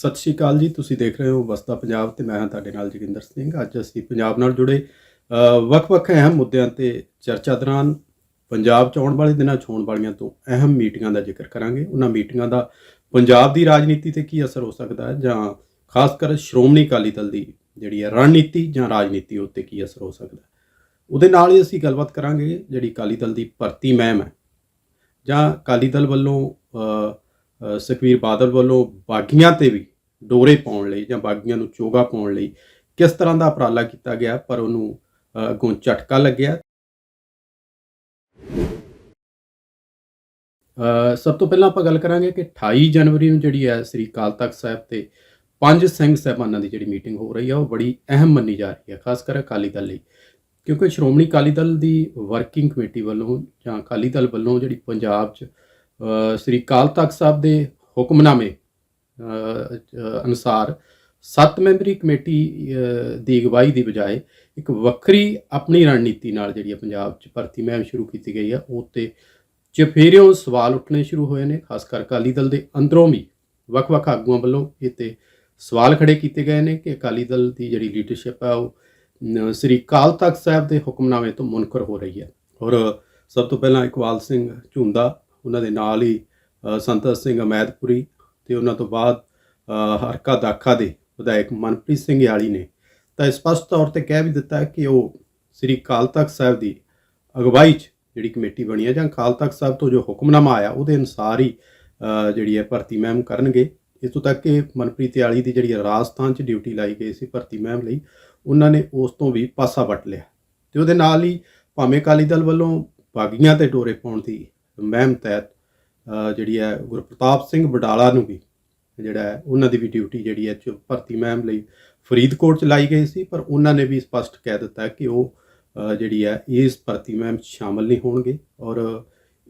ਸਤਿ ਸ਼੍ਰੀ ਅਕਾਲ ਜੀ ਤੁਸੀਂ ਦੇਖ ਰਹੇ ਹੋ ਵਸਦਾ ਪੰਜਾਬ ਤੇ ਮੈਂ ਹਾਂ ਤੁਹਾਡੇ ਨਾਲ ਜੋਗਿੰਦਰ ਸਿੰਘ। ਅੱਜ ਅਸੀਂ ਪੰਜਾਬ ਨਾਲ ਜੁੜੇ ਵੱਖ-ਵੱਖ ਅਹਿਮ ਮੁੱਦਿਆਂ ਤੇ ਚਰਚਾ ਦੌਰਾਨ ਪੰਜਾਬ 'ਚ ਆਉਣ ਵਾਲੇ ਦਿਨਾਂ 'ਚ ਹੋਣ ਵਾਲੀਆਂ ਤੋਂ ਅਹਿਮ ਮੀਟਿੰਗਾਂ ਦਾ ਜ਼ਿਕਰ ਕਰਾਂਗੇ। ਉਹਨਾਂ ਮੀਟਿੰਗਾਂ ਦਾ ਪੰਜਾਬ ਦੀ ਰਾਜਨੀਤੀ ਤੇ ਕੀ ਅਸਰ ਹੋ ਸਕਦਾ ਹੈ ਜਾਂ ਖਾਸ ਕਰ ਸ਼੍ਰੋਮਣੀ ਅਕਾਲੀ ਦਲ ਦੀ ਜਿਹੜੀ ਹੈ ਰਣਨੀਤੀ ਜਾਂ ਰਾਜਨੀਤੀ ਉੱਤੇ ਕੀ ਅਸਰ ਹੋ ਸਕਦਾ ਹੈ। ਉਹਦੇ ਨਾਲ ਹੀ ਅਸੀਂ ਗੱਲਬਾਤ ਕਰਾਂਗੇ ਜਿਹੜੀ ਅਕਾਲੀ ਦਲ ਦੀ ਭਰਤੀ ਮਹਿਮ ਹੈ ਜਾਂ ਅਕਾਲੀ ਦਲ ਵੱਲੋਂ ਅ, ਸੁਖਬੀਰ ਬਾਦਲ ਵੱਲੋਂ ਬਾਗੀਆਂ ਤੇ ਵੀ ਡੋਰੇ ਪਾਉਣ ਲਈ ਜਾਂ ਬਾਗੀਆਂ ਨੂੰ ਚੋਗਾ ਪਾਉਣ ਲਈ ਕਿਸ ਤਰ੍ਹਾਂ ਦਾ ਉਪਰਾਲਾ ਕੀਤਾ ਗਿਆ ਪਰ ਉਹਨੂੰ ਅ, ਅੱਗੋਂ ਝਟਕਾ ਲੱਗਿਆ? ਸਭ ਤੋਂ ਪਹਿਲਾਂ ਆਪਾਂ ਗੱਲ ਕਰਾਂਗੇ ਕਿ 28 ਜਨਵਰੀ ਨੂੰ ਜਿਹੜੀ ਹੈ ਸ੍ਰੀ ਅਕਾਲ ਤਖਤ ਸਾਹਿਬ ਤੇ ਪੰਜ ਸਿੰਘ ਸਾਹਿਬਾਨਾਂ ਦੀ ਜਿਹੜੀ ਮੀਟਿੰਗ ਹੋ ਰਹੀ ਹੈ ਉਹ ਬੜੀ ਅਹਿਮ ਮੰਨੀ ਜਾ ਰਹੀ ਹੈ ਖਾਸ ਕਰ ਅਕਾਲੀ ਦਲ ਲਈ। ਕਿਉਂਕਿ ਸ਼੍ਰੋਮਣੀ ਅਕਾਲੀ ਦਲ ਦੀ ਵਰਕਿੰਗ ਕਮੇਟੀ ਵੱਲੋਂ ਜਾਂ ਅਕਾਲੀ ਦਲ ਵੱਲੋਂ ਜਿਹੜੀ ਪੰਜਾਬ 'ਚ ਸ੍ਰੀ ਅਕਾਲ ਤਖਤ ਸਾਹਿਬ ਦੇ ਹੁਕਮਨਾਮੇ ਅਨੁਸਾਰ ਸੱਤ ਮੈਂਬਰੀ ਕਮੇਟੀ ਦੀ ਅਗਵਾਈ ਦੀ ਬਜਾਏ ਇੱਕ ਵੱਖਰੀ ਆਪਣੀ ਰਣਨੀਤੀ ਨਾਲ ਜਿਹੜੀ ਹੈ ਪੰਜਾਬ 'ਚ ਭਰਤੀ ਮਹਿਮ ਸ਼ੁਰੂ ਕੀਤੀ ਗਈ ਹੈ ਉਹ ਤੇ ਚਫੇਰਿਓਂ ਸਵਾਲ ਉੱਠਣੇ ਸ਼ੁਰੂ ਹੋਏ ਨੇ ਖਾਸ ਕਰ ਅਕਾਲੀ ਦਲ ਦੇ ਅੰਦਰੋਂ ਵੀ ਵੱਖ-ਵੱਖ ਆਗੂਆਂ ਵੱਲੋਂ ਇਹ ਤੇ ਸਵਾਲ ਖੜੇ ਕੀਤੇ ਗਏ ਨੇ ਕਿ ਅਕਾਲੀ ਦਲ ਦੀ ਜਿਹੜੀ ਲੀਡਰਸ਼ਿਪ ਹੈ ਉਹ ਸ੍ਰੀ ਅਕਾਲ ਤਖਤ ਸਾਹਿਬ ਦੇ ਹੁਕਮਨਾਮੇ ਤੋਂ ਮੁਨਕਰ ਹੋ ਰਹੀ ਹੈ ਔਰ ਸਭ ਤੋਂ ਪਹਿਲਾਂ ਇਕਬਾਲ ਸਿੰਘ ਝੁੰਦਾ ਉਹਨਾਂ ਦੇ ਨਾਲ ਹੀ ਅ, ਸਿੰਘ ਅਮੈਦਪੁਰੀ ਤੇ ਉਹਨਾਂ ਤੋਂ ਬਾਅਦ ਹਰਕਾ ਦਾਖਾ ਦੇ ਵਿਧਾਇਕ ਮਨਪ੍ਰੀਤ ਸਿੰਘ ਯਾਲੀ ਨੇ। ਤਾਂ ਸਪਸ਼ਟ ਤੌਰ ਤੇ ਕਹਿ ਵੀ ਦਿੱਤਾ ਕਿ ਉਹ ਸ੍ਰੀ ਅਕਾਲ ਤਖਤ ਸਾਹਿਬ ਦੀ ਅਗਵਾਈ 'ਚ ਜਿਹੜੀ ਕਮੇਟੀ ਬਣੀ ਹੈ ਜਾਂ ਅਕਾਲ ਤਖਤ ਸਾਹਿਬ ਤੋਂ ਜੋ ਹੁਕਮਨਾਮਾ ਆਇਆ ਉਹਦੇ ਅਨੁਸਾਰ ਹੀ ਜਿਹੜੀ ਹੈ ਭਰਤੀ ਮਹਿਮ ਕਰਨਗੇ। ਇਤੋਂ ਤੱਕ ਕਿ ਮਨਪ੍ਰੀਤ ਯਾਲੀ ਦੀ ਜਿਹੜੀ ਰਾਜਸਥਾਨ 'ਚ ਡਿਊਟੀ ਲਾਈ ਗਈ ਸੀ ਭਰਤੀ ਮਹਿਮ ਲਈ, ਉਹਨਾਂ ਨੇ ਉਸ ਤੋਂ ਵੀ ਪਾਸਾ ਵੱਟ ਲਿਆ। ਤੇ ਉਹਦੇ ਨਾਲ ਹੀ ਭਾਵੇਂ ਅਕਾਲੀ ਦਲ ਵੱਲੋਂ ਬਾਗੀਆਂ ਤੇ ਡੋਰੇ ਪਾਉਣ ਦੀ ਮਹਿਮ ਤਹਿਤ ਜਿਹੜੀ ਹੈ ਗੁਰਪ੍ਰਤਾਪ ਸਿੰਘ ਬਡਾਲਾ ਨੂੰ ਵੀ ਜਿਹੜਾ ਉਹਨਾਂ ਦੀ ਵੀ ਡਿਊਟੀ ਜਿਹੜੀ ਹੈ ਚ ਭਰਤੀ ਮਹਿਮ ਲਈ ਫਰੀਦਕੋਟ ਚ ਲਾਈ ਗਈ ਸੀ, ਪਰ ਉਹਨਾਂ ਨੇ ਵੀ ਸਪਸ਼ਟ ਕਹਿ ਦਿੱਤਾ ਕਿ ਉਹ ਜਿਹੜੀ ਹੈ, ਇਸ ਭਰਤੀ ਮਹਿਮ 'ਚ ਸ਼ਾਮਲ ਨਹੀਂ ਹੋਣਗੇ ਔਰ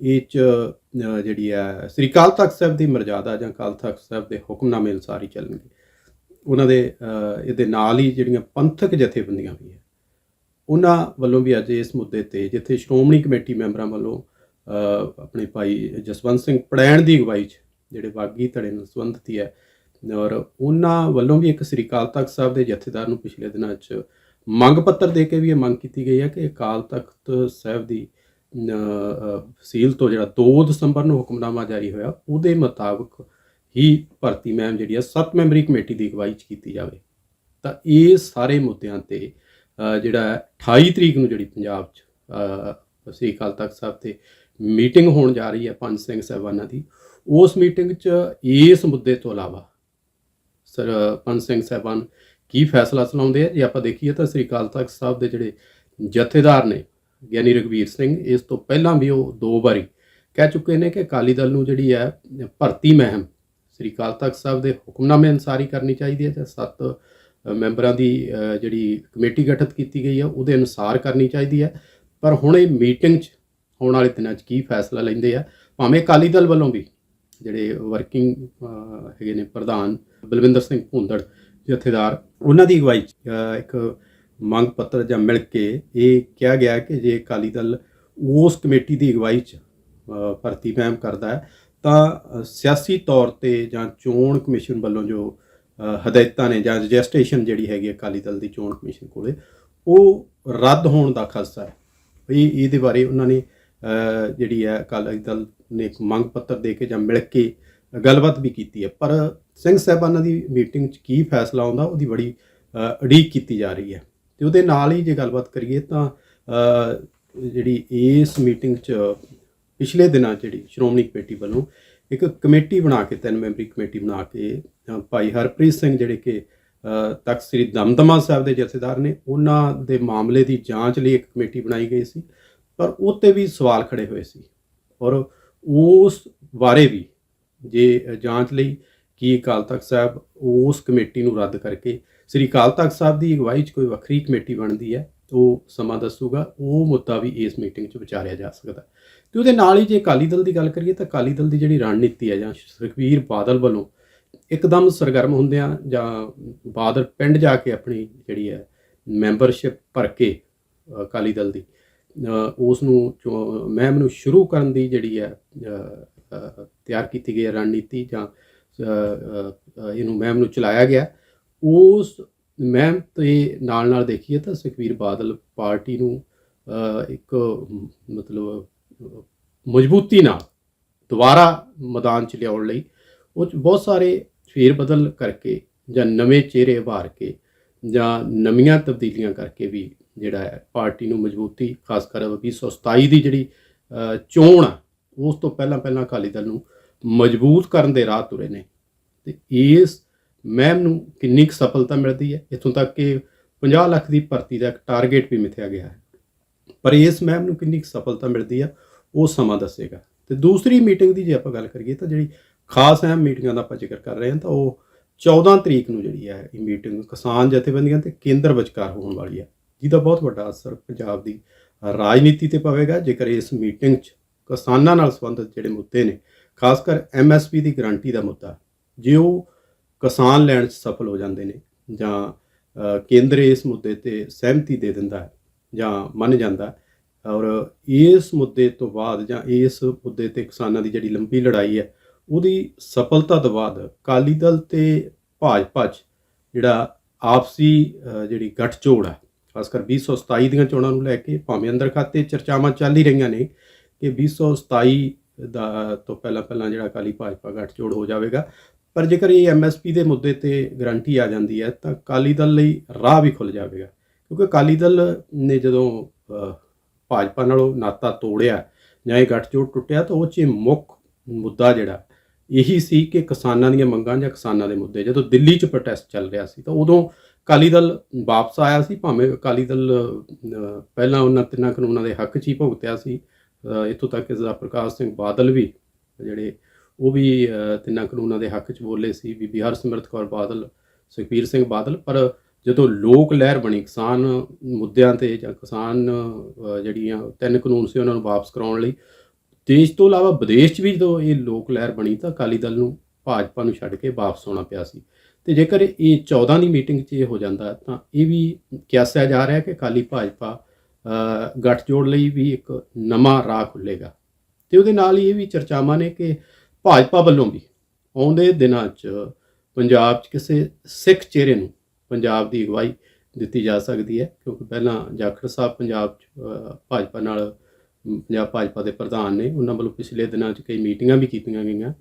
ਇਹ ਚ ਜਿਹੜੀ ਹੈ, ਸ੍ਰੀ ਅਕਾਲ ਤਖਤ ਸਾਹਿਬ ਦੀ ਮਰਜ਼ਾਦਾ ਜਾਂ ਅਕਾਲ ਤਖਤ ਸਾਹਿਬ ਦੇ ਹੁਕਮਨਾਮੇ ਅਨੁਸਾਰ ਹੀ ਚੱਲਣਗੇ। ਉਹਨਾਂ ਦੇ ਇਹਦੇ ਨਾਲ ਹੀ ਜਿਹੜੀਆਂ ਪੰਥਕ ਜਥੇਬੰਦੀਆਂ ਵੀ ਹੈ, ਉਹਨਾਂ ਵੱਲੋਂ ਵੀ ਅੱਜ ਇਸ ਮੁੱਦੇ ਤੇ ਜਿੱਥੇ ਸ਼੍ਰੋਮਣੀ ਕਮੇਟੀ ਮੈਂਬਰਾਂ ਵੱਲੋਂ ਆਪਣੇ ਭਾਈ ਜਸਵੰਤ ਸਿੰਘ ਪੜੈਣ ਦੀ ਅਗਵਾਈ 'ਚ ਜਿਹੜੇ ਬਾਗੀ ਧੜੇ ਨਾਲ ਸੰਬੰਧਿਤ ਹੀ ਹੈ। ਔਰ ਉਹਨਾਂ ਵੱਲੋਂ ਵੀ ਇੱਕ ਸ੍ਰੀ ਅਕਾਲ ਤਖਤ ਸਾਹਿਬ ਦੇ ਜਥੇਦਾਰ ਨੂੰ ਪਿਛਲੇ ਦਿਨਾਂ 'ਚ ਮੰਗ ਪੱਤਰ ਦੇ ਕੇ ਵੀ ਇਹ ਮੰਗ ਕੀਤੀ ਗਈ ਹੈ ਕਿ ਅਕਾਲ ਤਖਤ ਸਾਹਿਬ ਦੀ ਅ, ਫਸੀਲ ਤੋਂ ਜਿਹੜਾ 2 ਦਸੰਬਰ ਨੂੰ ਹੁਕਮਨਾਮਾ ਜਾਰੀ ਹੋਇਆ ਉਹਦੇ ਮੁਤਾਬਕ ਹੀ ਭਰਤੀ ਮਹਿਮ ਜਿਹੜੀ ਹੈ ਸੱਤ ਮੈਂਬਰੀ ਕਮੇਟੀ ਦੀ ਅਗਵਾਈ 'ਚ ਕੀਤੀ ਜਾਵੇ। ਤਾਂ ਇਹ ਸਾਰੇ ਮੁੱਦਿਆਂ ਤੇ ਜਿਹੜਾ ਹੈ 28 ਤਰੀਕ ਨੂੰ ਜਿਹੜੀ ਪੰਜਾਬ 'ਚ ਸ੍ਰੀ ਅਕਾਲ ਤਖਤ ਸਾਹਿਬ ਤੇ ਮੀਟਿੰਗ ਹੋਣ ਜਾ ਰਹੀ ਹੈ ਪੰਜ ਸਿੰਘ ਸਾਹਿਬਾਨਾਂ ਦੀ ਉਸ ਮੀਟਿੰਗ 'ਚ ਇਸ ਮੁੱਦੇ ਤੋਂ ਇਲਾਵਾ ਸਰ, ਪੰਜ ਸਿੰਘ ਸਾਹਿਬਾਨ ਕੀ ਫੈਸਲਾ ਸੁਣਾਉਂਦੇ ਆ? ਜੇ ਆਪਾਂ ਦੇਖੀਏ ਤਾਂ ਸ੍ਰੀ ਅਕਾਲ ਤਖਤ ਸਾਹਿਬ ਦੇ ਜਿਹੜੇ ਜਥੇਦਾਰ ਨੇ, ਗਿਆਨੀ ਰਗਵੀਰ ਸਿੰਘ, ਇਸ ਤੋਂ ਪਹਿਲਾਂ ਵੀ ਉਹ ਦੋ ਵਾਰੀ ਕਹਿ ਚੁੱਕੇ ਨੇ ਕਿ ਅਕਾਲੀ ਦਲ ਨੂੰ ਜਿਹੜੀ ਹੈ, ਭਰਤੀ ਮਹਿਮ ਸ੍ਰੀ ਅਕਾਲ ਤਖਤ ਸਾਹਿਬ ਦੇ ਹੁਕਮਨਾਮੇ ਅਨੁਸਾਰ ਹੀ ਕਰਨੀ ਚਾਹੀਦੀ ਹੈ ਜਾਂ ਸੱਤ ਮੈਂਬਰਾਂ ਦੀ ਜਿਹੜੀ ਕਮੇਟੀ ਗਠਿਤ ਕੀਤੀ ਗਈ ਹੈ, ਉਹਦੇ ਅਨੁਸਾਰ ਕਰਨੀ ਚਾਹੀਦੀ ਹੈ। ਪਰ ਹੁਣ ਇਹ ਮੀਟਿੰਗ 'ਚ ਆਉਣ ਵਾਲੇ ਦਿਨਾਂ 'ਚ ਕੀ ਫੈਸਲਾ ਲੈਂਦੇ ਆ? ਭਾਵੇਂ ਅਕਾਲੀ ਦਲ ਵੱਲੋਂ ਵੀ ਜਿਹੜੇ ਵਰਕਿੰਗ ਹੈਗੇ ਨੇ ਪ੍ਰਧਾਨ, ਬਲਵਿੰਦਰ ਸਿੰਘ ਭੁੰਦੜ, ਜਥੇਦਾਰ, ਉਹਨਾਂ ਦੀ ਅਗਵਾਈ 'ਚ ਇੱਕ ਮੰਗ ਪੱਤਰ ਜਾਂ ਮਿਲ ਕੇ ਇਹ ਕਿਹਾ ਗਿਆ ਕਿ ਜੇ ਅਕਾਲੀ ਦਲ ਉਸ ਕਮੇਟੀ ਦੀ ਅਗਵਾਈ 'ਚ ਭਰਤੀ ਮਹਿਮ ਕਰਦਾ ਹੈ, ਤਾਂ ਸਿਆਸੀ ਤੌਰ ਤੇ ਜਾਂ ਚੋਣ ਕਮਿਸ਼ਨ ਵੱਲੋਂ ਜੋ ਹਦਾਇਤਾਂ ਨੇ ਜਾਂ ਰਜਿਸਟ੍ਰੇਸ਼ਨ ਜਿਹੜੀ ਹੈਗੀ ਅਕਾਲੀ ਦਲ ਦੀ ਚੋਣ ਕਮਿਸ਼ਨ ਕੋਲੇ, ਉਹ ਰੱਦ ਹੋਣ ਦਾ ਖਦਸ਼ਾ ਹੈ। ਇਹ ਇਹਦੇ ਬਾਰੇ ਉਹਨਾਂ ਨੇ ਜਿਹੜੀ ਹੈ ਅਕਾਲੀ ਦਲ ਨੇ ਇੱਕ ਮੰਗ ਪੱਤਰ ਦੇ ਕੇ ਜਾਂ ਮਿਲ ਕੇ ਗੱਲਬਾਤ ਵੀ ਕੀਤੀ ਹੈ। ਪਰ ਸਿੰਘ ਸਾਹਿਬਾਨਾਂ ਦੀ ਮੀਟਿੰਗ 'ਚ ਕੀ ਫੈਸਲਾ ਆਉਂਦਾ, ਉਹਦੀ ਬੜੀ ਉਡੀਕ ਕੀਤੀ ਜਾ ਰਹੀ ਹੈ। ਤੇ ਉਹਦੇ ਨਾਲ ਹੀ ਜੇ ਗੱਲਬਾਤ ਕਰੀਏ ਤਾਂ ਜਿਹੜੀ ਇਸ ਮੀਟਿੰਗ 'ਚ ਪਿਛਲੇ ਦਿਨਾਂ ਜਿਹੜੀ ਸ਼੍ਰੋਮਣੀ ਕਮੇਟੀ ਵੱਲੋਂ ਇੱਕ ਕਮੇਟੀ ਬਣਾ ਕੇ, ਤਿੰਨ ਮੈਂਬਰੀ ਕਮੇਟੀ ਬਣਾ ਕੇ ਭਾਈ ਹਰਪ੍ਰੀਤ ਸਿੰਘ ਜਿਹੜੇ ਕਿ ਤਖਤ ਸ੍ਰੀ ਦਮਦਮਾ ਸਾਹਿਬ ਦੇ ਜਥੇਦਾਰ ਨੇ, ਉਹਨਾਂ ਦੇ ਮਾਮਲੇ ਦੀ ਜਾਂਚ ਲਈ ਇੱਕ ਕਮੇਟੀ ਬਣਾਈ ਗਈ ਸੀ। ਪਰ ਉਹ 'ਤੇ ਵੀ ਸਵਾਲ ਖੜੇ ਹੋਏ ਸੀ। ਔਰ ਉਸ ਬਾਰੇ ਵੀ, ਜੇ ਜਾਂਚ ਲਈ ਕੀ ਅਕਾਲ ਤਖਤ ਸਾਹਿਬ ਉਸ ਕਮੇਟੀ ਨੂੰ ਰੱਦ ਕਰਕੇ, ਸ੍ਰੀ ਅਕਾਲ ਤਖਤ ਸਾਹਿਬ ਦੀ ਅਗਵਾਈ 'ਚ ਕੋਈ ਵੱਖਰੀ ਕਮੇਟੀ ਬਣਦੀ ਹੈ ਉਹ ਸਮਾਂ ਦੱਸੂਗਾ, ਉਹ ਮੁੱਦਾ ਵੀ ਇਸ ਮੀਟਿੰਗ 'ਚ ਵਿਚਾਰਿਆ ਜਾ ਸਕਦਾ। ਤੇ ਉਹਦੇ ਨਾਲ ਹੀ ਜੇ ਅਕਾਲੀ ਦਲ ਦੀ ਗੱਲ ਕਰੀਏ, ਤਾਂ ਅਕਾਲੀ ਦਲ ਦੀ ਜਿਹੜੀ ਰਣਨੀਤੀ ਹੈ ਜਾਂ ਸੁਖਬੀਰ ਬਾਦਲ ਵੱਲੋਂ ਇੱਕਦਮ ਸਰਗਰਮ ਹੁੰਦਿਆਂ ਜਾਂ ਬਾਦਲ ਪਿੰਡ ਜਾ ਕੇ ਆਪਣੀ ਜਿਹੜੀ ਹੈ ਮੈਂਬਰਸ਼ਿਪ ਭਰ ਕੇ ਅਕਾਲੀ ਦਲ ਦੀ ਉਸ ਨੂੰ ਚੋ- ਮੁਹਿੰਮ ਨੂੰ ਸ਼ੁਰੂ ਕਰਨ ਦੀ ਜਿਹੜੀ ਹੈ ਤਿਆਰ ਕੀਤੀ ਗਈ ਹੈ ਰਣਨੀਤੀ ਜਾਂ ਇਹਨੂੰ ਮਹਿਮ ਨੂੰ ਚਲਾਇਆ ਗਿਆ। ਉਸ ਮਹਿਮ ਤੇ ਨਾਲ ਨਾਲ ਦੇਖੀਏ ਤਾਂ ਸੁਖਬੀਰ ਬਾਦਲ ਪਾਰਟੀ ਨੂੰ ਇੱਕ ਮਤਲਬ ਮਜ਼ਬੂਤੀ ਨਾਲ ਦੁਬਾਰਾ ਮੈਦਾਨ 'ਚ ਲਿਆਉਣ ਲਈ ਉਹ 'ਚ ਬਹੁਤ ਸਾਰੇ ਫੇਰ ਬਦਲ ਕਰਕੇ ਜਾਂ ਨਵੇਂ ਚਿਹਰੇ ਉਭਾਰ ਕੇ ਜਾਂ ਨਵੀਆਂ ਤਬਦੀਲੀਆਂ ਕਰਕੇ ਵੀ ਜਿਹੜਾ ਹੈ, ਪਾਰਟੀ ਨੂੰ ਮਜ਼ਬੂਤੀ, ਖਾਸ ਕਰ 2027 ਦੀ ਜਿਹੜੀ ਚੋਣ ਆ, ਉਸ ਤੋਂ ਪਹਿਲਾਂ ਪਹਿਲਾਂ ਅਕਾਲੀ ਦਲ ਨੂੰ ਮਜ਼ਬੂਤ ਕਰਨ ਦੇ ਰਾਹ ਤੁਰੇ ਨੇ। ਤੇ ਇਸ ਮਹਿਮ ਨੂੰ ਕਿੰਨੀ ਕੁ ਸਫਲਤਾ ਮਿਲਦੀ ਹੈ? ਇੱਥੋਂ ਤੱਕ ਕਿ 50 ਲੱਖ ਦੀ ਭਰਤੀ ਦਾ ਇੱਕ ਟਾਰਗੇਟ ਵੀ ਮਿਥਿਆ ਗਿਆ ਹੈ। ਪਰ ਇਸ ਮਹਿਮ ਨੂੰ ਕਿੰਨੀ ਕੁ ਸਫਲਤਾ ਮਿਲਦੀ ਹੈ ਉਹ ਸਮਾਂ ਦੱਸੇਗਾ। ਤੇ ਦੂਸਰੀ ਮੀਟਿੰਗ ਦੀ ਜੇ ਆਪਾਂ ਗੱਲ ਕਰੀਏ ਤਾਂ ਜਿਹੜੀ ਖਾਸ ਅਹਿਮ ਮੀਟਿੰਗਾਂ ਦਾ ਆਪਾਂ ਜ਼ਿਕਰ ਕਰ ਰਹੇ ਹਾਂ ਤਾਂ ਉਹ 14 ਤਰੀਕ ਨੂੰ ਜਿਹੜੀ ਹੈ, ਇਹ ਮੀਟਿੰਗ ਕਿਸਾਨ ਜਥੇਬੰਦੀਆਂ ਤੇ ਕੇਂਦਰ ਵਿਚਕਾਰ ਹੋਣ ਵਾਲੀ ਹੈ। ਜਿਹਦਾ ਬਹੁਤ ਵੱਡਾ ਅਸਰ ਪੰਜਾਬ ਦੀ ਰਾਜਨੀਤੀ ਤੇ ਪਵੇਗਾ। ਜੇਕਰ ਇਸ ਮੀਟਿੰਗ 'ਚ ਕਿਸਾਨਾਂ ਨਾਲ ਸੰਬੰਧਿਤ ਜਿਹੜੇ ਮੁੱਦੇ ਨੇ, ਖਾਸ ਕਰ ਐਮਐਸਪੀ ਦੀ ਗਾਰੰਟੀ ਦਾ ਮੁੱਦਾ, ਜੇ ਉਹ ਕਿਸਾਨ ਲੈਣ 'ਚ ਸਫਲ ਹੋ ਜਾਂਦੇ ਨੇ ਜਾਂ ਕੇਂਦਰ ਇਸ ਮੁੱਦੇ ਤੇ ਸਹਿਮਤੀ ਦੇ ਦਿੰਦਾ ਹੈ ਜਾਂ ਮੰਨ ਜਾਂਦਾ ਔਰ ਇਸ ਮੁੱਦੇ ਤੋਂ ਬਾਅਦ ਜਾਂ ਇਸ ਮੁੱਦੇ ਤੇ ਕਿਸਾਨਾਂ ਦੀ ਜਿਹੜੀ ਲੰਬੀ ਲੜਾਈ ਹੈ, ਉਹਦੀ ਸਫਲਤਾ ਤੋਂ ਬਾਅਦ ਅਕਾਲੀ ਦਲ ਤੇ ਭਾਜਪਾ 'ਚ ਜਿਹੜਾ ਆਪਸੀ ਜਿਹੜੀ ਗੱਠਜੋੜ ਹੈ ਖਾਸ ਕਰ 2027 ਦੀਆਂ ਚੋਣਾਂ ਨੂੰ ਲੈ ਕੇ ਭਾਵੇਂ ਅੰਦਰ ਖਾਤੇ ਚਰਚਾਵਾਂ ਚੱਲ ਹੀ ਰਹੀਆਂ ਨੇ ਕਿ 2027 ਦਾ ਤੋਂ ਪਹਿਲਾਂ ਪਹਿਲਾਂ ਜਿਹੜਾ ਅਕਾਲੀ ਭਾਜਪਾ ਗੱਠਜੋੜ ਹੋ ਜਾਵੇਗਾ। ਪਰ ਜੇਕਰ ਇਹ ਐਮਐਸਪੀ ਦੇ ਮੁੱਦੇ ਤੇ ਗਰੰਟੀ ਆ ਜਾਂਦੀ ਹੈ ਤਾਂ ਅਕਾਲੀ ਦਲ ਲਈ ਰਾਹ ਵੀ ਖੁੱਲ ਜਾਵੇਗਾ। ਕਿਉਂਕਿ ਅਕਾਲੀ ਦਲ ਨੇ ਜਦੋਂ ਭਾਜਪਾ ਨਾਲੋਂ ਨਾਤਾ ਤੋੜਿਆ ਜਾਂ ਇਹ ਗੱਠਜੋੜ ਟੁੱਟਿਆ ਤਾਂ ਉਹ 'ਚ ਮੁੱਖ ਮੁੱਦਾ ਜਿਹੜਾ ਇਹੀ ਸੀ ਕਿ ਕਿਸਾਨਾਂ ਦੀਆਂ ਮੰਗਾਂ ਜਾਂ ਕਿਸਾਨਾਂ ਦੇ ਮੁੱਦੇ ਜਦੋਂ ਦਿੱਲੀ 'ਚ ਪ੍ਰੋਟੈਸਟ ਚੱਲ ਰਿਹਾ ਸੀ ਤਾਂ ਉਦੋਂ ਅਕਾਲੀ ਦਲ ਵਾਪਸ ਆਇਆ ਸੀ ਭਾਵੇਂ ਅਕਾਲੀ ਦਲ ਪਹਿਲਾਂ ਉਹਨਾਂ ਤਿੰਨਾਂ ਕਾਨੂੰਨਾਂ ਦੇ ਹੱਕ 'ਚ ਹੀ ਭੁਗਤਿਆ ਸੀ ਅ, ਇੱਥੋਂ ਤੱਕ ਕਿ ਸਰਦਾਰ ਪ੍ਰਕਾਸ਼ ਸਿੰਘ ਬਾਦਲ ਵੀ ਜਿਹੜੇ ਉਹ ਵੀ ਤਿੰਨਾਂ ਕਾਨੂੰਨਾਂ ਦੇ ਹੱਕ 'ਚ ਬੋਲੇ ਸੀ ਬੀਬੀ ਹਰਸਿਮਰਤ ਕੌਰ ਬਾਦਲ ਸੁਖਬੀਰ ਸਿੰਘ ਬਾਦਲ ਪਰ ਜਦੋਂ ਲੋਕ ਲਹਿਰ ਬਣੀ ਕਿਸਾਨ ਮੁੱਦਿਆਂ ਤੇ ਜਾਂ ਕਿਸਾਨ ਜਿਹੜੀਆਂ ਤਿੰਨ ਕਾਨੂੰਨ ਸੀ ਉਹਨਾਂ ਨੂੰ ਵਾਪਸ ਕਰਾਉਣ ਲਈ ਦੇਸ਼ ਤੋਂ ਇਲਾਵਾ ਵਿਦੇਸ਼ 'ਚ ਵੀ ਜਦੋਂ ਇਹ ਲੋਕ ਲਹਿਰ ਬਣੀ ਤਾਂ ਅਕਾਲੀ ਦਲ ਨੂੰ ਭਾਜਪਾ ਨੂੰ ਛੱਡ ਕੇ ਵਾਪਸ ਆਉਣਾ ਪਿਆ ਸੀ। ਤੇ ਜੇਕਰ ਇਹ 14 ਦੀ ਮੀਟਿੰਗ 'ਚ ਇਹ ਹੋ ਜਾਂਦਾ ਤਾਂ ਇਹ ਵੀ ਕਿਆਸਿਆ ਜਾ ਰਿਹਾ ਕਿ ਅਕਾਲੀ ਭਾਜਪਾ ਅ, ਗੱਠਜੋੜ ਲਈ ਵੀ ਇੱਕ ਨਵਾਂ ਰਾਹ ਖੁੱਲੇਗਾ ਤੇ ਉਹਦੇ ਨਾਲ ਹੀ ਇਹ ਵੀ ਚਰਚਾਵਾਂ ਨੇ ਕਿ ਭਾਜਪਾ ਵੱਲੋਂ ਵੀ ਆਉਂਦੇ ਦਿਨਾਂ 'ਚ ਪੰਜਾਬ 'ਚ ਕਿਸੇ ਸਿੱਖ ਚਿਹਰੇ ਨੂੰ ਪੰਜਾਬ ਦੀ ਅਗਵਾਈ ਦਿੱਤੀ ਜਾ ਸਕਦੀ ਹੈ। ਕਿਉਂਕਿ ਪਹਿਲਾਂ ਜਾਖੜ ਸਾਹਿਬ ਪੰਜਾਬ 'ਚ ਭਾਜਪਾ ਨਾਲ ਪੰਜਾਬ ਭਾਜਪਾ ਦੇ ਪ੍ਰਧਾਨ ਨੇ, ਉਹਨਾਂ ਵੱਲੋਂ ਪਿਛਲੇ ਦਿਨਾਂ 'ਚ ਕਈ ਮੀਟਿੰਗਾਂ ਵੀ ਕੀਤੀਆਂ ਗਈਆਂ।